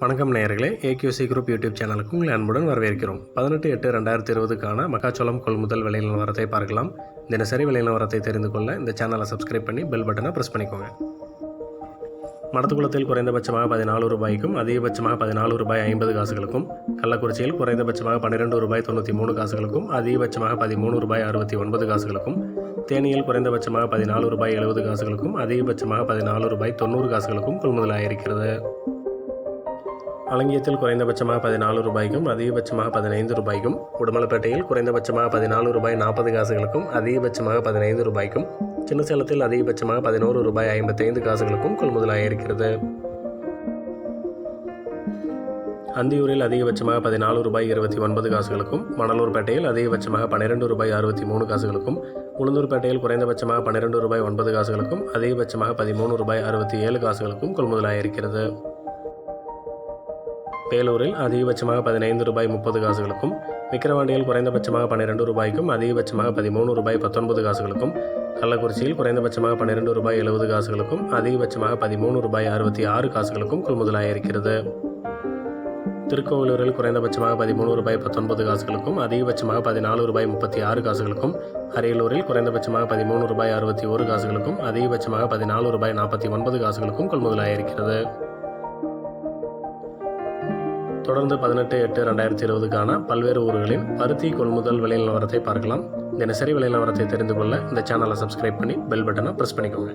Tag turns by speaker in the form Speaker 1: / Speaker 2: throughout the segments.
Speaker 1: வணக்கம் நேயர்களே. ஏகியூசி group YouTube சேனலுக்கு உங்களை அன்புடன் வரவேற்கிறோம். பதினெட்டு எட்டு ரெண்டாயிரத்தி இருபதுக்கான மக்காச்சோளம் கொள்முதல் விலை நிலவரத்தை பார்க்கலாம். தினசரி விலை நிலவரத்தை தெரிந்து கொள்ள இந்த சேனலை சப்ஸ்கிரைப் பண்ணி பெல் பட்டனை ப்ரெஸ் பண்ணிக்கோங்க. மடத்துக்குளத்தில் குறைந்தபட்சமாக பதினாலு ரூபாய்க்கும் அதிகபட்சமாக பதினாலு ரூபாய் ஐம்பது காசுகளுக்கும் கள்ளக்குறிச்சியில் குறைந்தபட்சமாக பன்னிரெண்டு ரூபாய் தொண்ணூற்றி மூணு காசுகளுக்கும் அதிகபட்சமாக பதிமூணு ரூபாய் அறுபத்தி ஒன்பது காசுகளுக்கும் தேனியில் குறைந்தபட்சமாக பதினாலு ரூபாய் எழுபது காசுகளுக்கும் அதிகபட்சமாக பதினாலு ரூபாய் தொண்ணூறு காசுகளுக்கும் கொள்முதலாயிருக்கிறது. அலங்கியத்தில் குறைந்தபட்சமாக பதினாலு ரூபாய்க்கும் அதிகபட்சமாக பதினைந்து ரூபாய்க்கும் உடுமலைப்பேட்டையில் குறைந்தபட்சமாக பதினாலு ரூபாய் நாற்பது காசுகளுக்கும் அதிகபட்சமாக பதினைந்து ரூபாய்க்கும் சின்ன சேலத்தில் அதிகபட்சமாக பதினோரு ரூபாய் ஐம்பத்தைந்து காசுகளுக்கும் கொள்முதலாக இருக்கிறது. அந்தியூரில் அதிகபட்சமாக பதினாலு ரூபாய் இருபத்தி ஒன்பது காசுகளுக்கும் மணலூர்பேட்டையில் அதிகபட்சமாக பன்னிரெண்டு ரூபாய் அறுபத்தி மூணு காசுகளுக்கும் உளுந்தூர்பேட்டையில் குறைந்தபட்சமாக பன்னிரெண்டு ரூபாய் ஒன்பது காசுகளுக்கும் அதிகபட்சமாக பதிமூணு ரூபாய் அறுபத்தி ஏழு காசுகளுக்கும் கொள்முதலாக இருக்கிறது. பேலூரில் அதிகபட்சமாக பதினைந்து ரூபாய் முப்பது காசுகளுக்கும் விக்கிரவாண்டியில் குறைந்தபட்சமாக பன்னிரெண்டு ரூபாய்க்கும் அதிகபட்சமாக பதிமூணு ரூபாய் பத்தொன்பது காசுகளுக்கும் கள்ளக்குறிச்சியில் குறைந்தபட்சமாக பன்னிரெண்டு ரூபாய் எழுபது காசுகளுக்கும் அதிகபட்சமாக பதிமூணு ரூபாய் அறுபத்தி ஆறு காசுகளுக்கும் கொள்முதலாயிருக்கிறது. திருக்கோவிலூரில் குறைந்தபட்சமாக பதிமூணு ரூபாய் பத்தொன்பது காசுகளுக்கும் அதிகபட்சமாக பதினாலு ரூபாய் முப்பத்தி ஆறு காசுகளுக்கும் அரியலூரில் குறைந்தபட்சமாக பதிமூணு ரூபாய் அறுபத்தி ஒரு காசுகளுக்கும் அதிகபட்சமாக பதினாலு ரூபாய் நாற்பத்தி ஒன்பது காசுகளுக்கும் கொள்முதலாயிருக்கிறது. தொடர்ந்து பதினெட்டு எட்டு ரெண்டாயிரத்தி இருபதுக்கான பல்வேறு ஊர்களின் பருத்தி கொள்முதல் விலை நிலவரத்தை பார்க்கலாம். தினசரி விலை நிலவரத்தை தெரிந்து கொள்ள இந்த சேனலை சப்ஸ்கிரைப் பண்ணி பெல் பட்டனை ப்ரெஸ் பண்ணிக்கோங்க.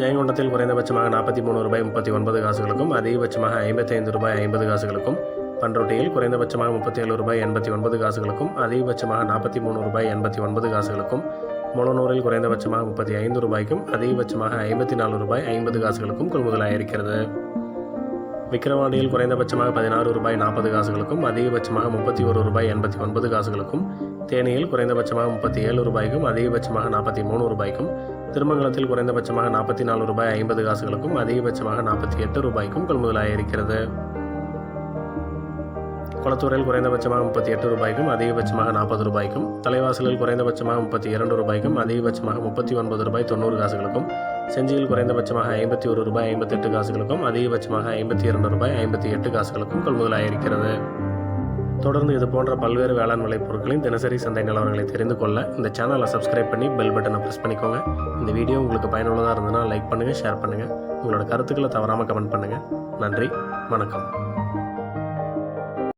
Speaker 1: ஜெயங்கொண்டத்தில் குறைந்தபட்சமாக நாற்பத்தி மூணு ரூபாய் முப்பத்தி ஒன்பது காசுகளுக்கும் அதிகபட்சமாக ஐம்பத்தைந்து ரூபாய் ஐம்பது காசுகளுக்கும் பண்ரொட்டியில் குறைந்தபட்சமாக முப்பத்தி ஏழு ரூபாய் எண்பத்தி ஒன்பது காசுகளுக்கும் அதிகபட்சமாக நாற்பத்தி மூணு ரூபாய் எண்பத்தி ஒன்பது காசுகளுக்கும் முளனூரில் குறைந்தபட்சமாக முப்பத்தி ஐந்து ரூபாய்க்கும் அதிகபட்சமாக ஐம்பத்தி நாலு ரூபாய் ஐம்பது காசுகளுக்கும் கொள்முதலாயிருக்கிறது. விக்கிரவாண்டியில் குறைந்தபட்சமாக பதினாறு ரூபாய் நாற்பது காசுகளுக்கும் அதிகபட்சமாக முப்பத்தி ஒரு ரூபாய் எண்பத்தி ஒன்பது காசுகளுக்கும் தேனியில் குறைந்தபட்சமாக முப்பத்தி ஏழு ரூபாய்க்கும் அதிகபட்சமாக நாற்பத்தி மூணு ரூபாய்க்கும் திருமங்கலத்தில் குறைந்தபட்சமாக நாற்பத்தி நாலு ரூபாய் ஐம்பது காசுகளுக்கும் அதிகபட்சமாக நாற்பத்தி எட்டு ரூபாய்க்கும் கொள்முதலாயிருக்கிறது. குளத்தூரில் குறைந்தபட்சமாக முப்பத்தி எட்டு ரூபாய்க்கும் அதிகபட்சமாக நாற்பது ரூபாய்க்கும் தலைவாசலில் குறைந்தபட்சமாக முப்பத்தி இரண்டு ரூபாய்க்கும் அதிகபட்சமாக முப்பத்தி ஒன்பது ரூபாய் தொண்ணூறு காசுகளுக்கும் செஞ்சியில் குறைந்தபட்சமாக ஐம்பத்தி ஒரு ரூபாய் ஐம்பத்தெட்டு காசுகளுக்கும் அதிகபட்சமாக ஐம்பத்தி இரண்டு ரூபாய் ஐம்பத்தி எட்டு காசுகளுக்கும் கொள்முதலாயிருக்கிறது. தொடர்ந்து இது போன்ற பல்வேறு வேளாண் விளைபொருட்களின் தினசரி சந்தை நிலவரங்களை தெரிந்து கொள்ள இந்த சேனலை சப்ஸ்கிரைப் பண்ணி பெல் பட்டனை ப்ரெஸ் பண்ணிக்கோங்க. இந்த வீடியோ உங்களுக்கு பயனுள்ளதாக இருந்ததுன்னா லைக் பண்ணுங்கள் ஷேர் பண்ணுங்கள் உங்களோட கருத்துக்களை தவறாமல் கமெண்ட் பண்ணுங்கள் நன்றி வணக்கம்.